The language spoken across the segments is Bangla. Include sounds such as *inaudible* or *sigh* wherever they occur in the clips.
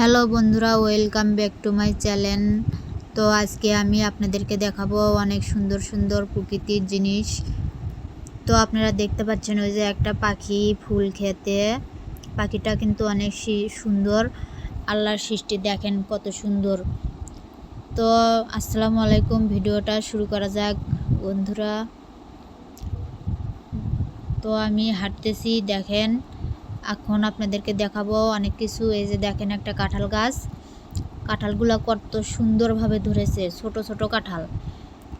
হ্যালো বন্ধুরা, welcome back to my channel. তো আজকে আমি আপনাদেরকে দেখাবো অনেক সুন্দর সুন্দর প্রকৃতির জিনিস। তো আপনারা দেখতে পাচ্ছেন ওই যে একটা পাখি ফুল খেতে। পাখিটা কিন্তু অনেক সুন্দর। আল্লাহর সৃষ্টি দেখেন কত সুন্দর। তো আসসালামু আলাইকুম, ভিডিওটা শুরু করা যাক বন্ধুরা। তো আমি হাঁটতেছি, দেখেন। এখন আপনাদেরকে দেখাবো অনেক কিছু। এই যে দেখেন একটা কাঁঠাল গাছ। কাঁঠালগুলো কত সুন্দরভাবে ধরেছে, ছোট ছোট কাঁঠাল।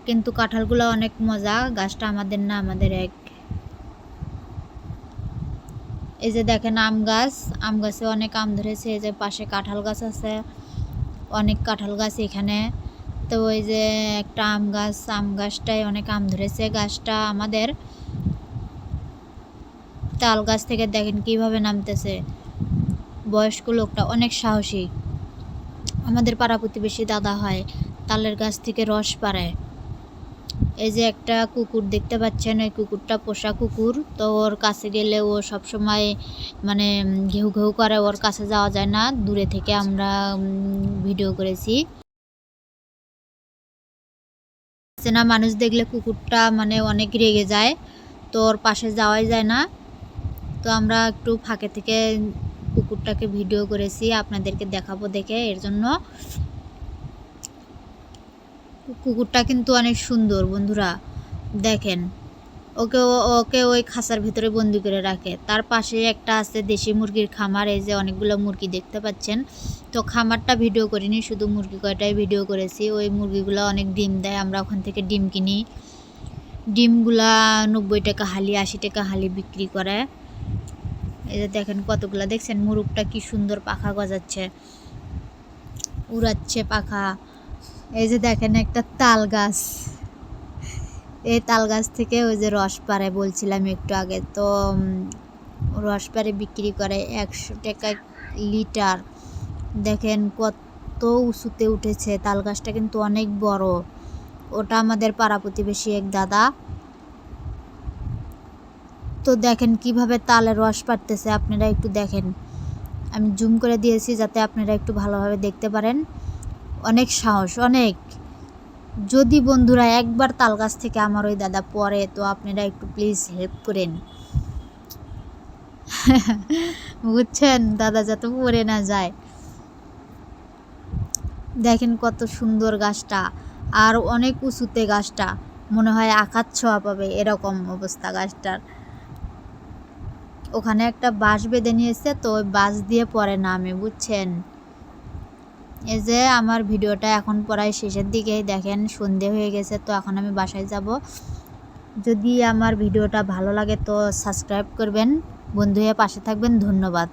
কিন্তু কাঁঠালগুলো অনেক মজা, গাছটা আমাদের না, আমাদের এক। এই যে দেখেন আম গাছ, আম গাছে অনেক আম ধরেছে, এই যে পাশে কাঁঠাল গাছ আছে, অনেক কাঁঠাল গাছ এখানে। তো ওই যে একটা আম গাছ, আম গাছটায় অনেক আম ধরেছে, গাছটা আমাদের তাল গাছ থেকে দেখেন কীভাবে নামতেছে। বয়স্ক লোকটা অনেক সাহসী। আমাদের পাড়া প্রতিবেশী দাদা হয়, তালের গাছ থেকে রস পাড়ায় এই যে একটা কুকুর দেখতে পাচ্ছেন, ওই কুকুরটা পোষা কুকুর। তো ওর কাছে গেলে ও সব সময় মানে ঘেউ ঘেউ করে, ওর কাছে যাওয়া যায় না। দূরে থেকে আমরা ভিডিও করেছি। চেনা মানুষ দেখলে কুকুরটা মানে অনেক রেগে যায়। তো ওর পাশে যাওয়াই যায় না। তো আমরা একটু ফাঁকে থেকে কুকুরটাকে ভিডিও করেছি, আপনাদেরকে দেখাবো দেখে, এর জন্য কুকুরটা কিন্তু অনেক সুন্দর বন্ধুরা, দেখেন। ওকে ওকে ওই খাঁচার ভিতরে বন্দি করে রাখে। তার পাশে একটা আছে দেশি মুরগির খামার, এই যে অনেকগুলো মুরগি দেখতে পাচ্ছেন। তো খামারটা ভিডিও করিনি, শুধু মুরগি কয়টাই ভিডিও করেছি। ওই মুরগিগুলো অনেক ডিম দেয়, আমরা ওখান থেকে ডিম কিনি। ডিমগুলা নব্বই টাকা হালি, আশি টাকা হালি বিক্রি করে। এই যে দেখেন কতগুলা, দেখছেন মুরুগটা কি সুন্দর পাখা গজাচ্ছে, উড়াচ্ছে পাখা। এই যে দেখেন একটা তাল গাছ, এই তাল গাছ থেকে ওই যে রস পাড়ে বলছিলাম একটু আগে, তো রস পাড়ে বিক্রি করে একশো টাকা লিটার। দেখেন কত উঁচুতে উঠেছে, তাল গাছটা কিন্তু অনেক বড়। ওটা আমাদের পাড়া প্রতিবেশী এক দাদা তো দেখেন কীভাবে তালের রস পাড়তেছে আপনারা একটু দেখেন। আমি জুম করে দিয়েছি যাতে আপনারা একটু ভালোভাবে দেখতে পারেন। অনেক সাহস, অনেক। যদি বন্ধুরা একবার তাল গাছ থেকে আমার ওই দাদা পড়ে তো আপনারা একটু প্লিজ হেল্প করেন। *laughs* বুঝছেন? দাদা যাতে পড়ে না যায়। দেখেন কত সুন্দর গাছটা, আর অনেক উঁচুতে গাছটা। মনে হয় আকাশ ছোঁয়া পাবে, এরকম অবস্থা গাছটার। ওখানে একটা বাঁশ বেঁধে নিয়েছে, তো ওই বাঁশ দিয়ে পরে নামে বুঝছেন? এ যে আমার ভিডিওটা এখন প্রায় শেষের দিকেই, দেখেন সন্ধে হয়ে গেছে, তো এখন আমি বাসায় যাব। যদি আমার ভিডিওটা ভালো লাগে তো সাবস্ক্রাইব করবেন। বন্ধু হয়ে পাশে থাকবেন, ধন্যবাদ।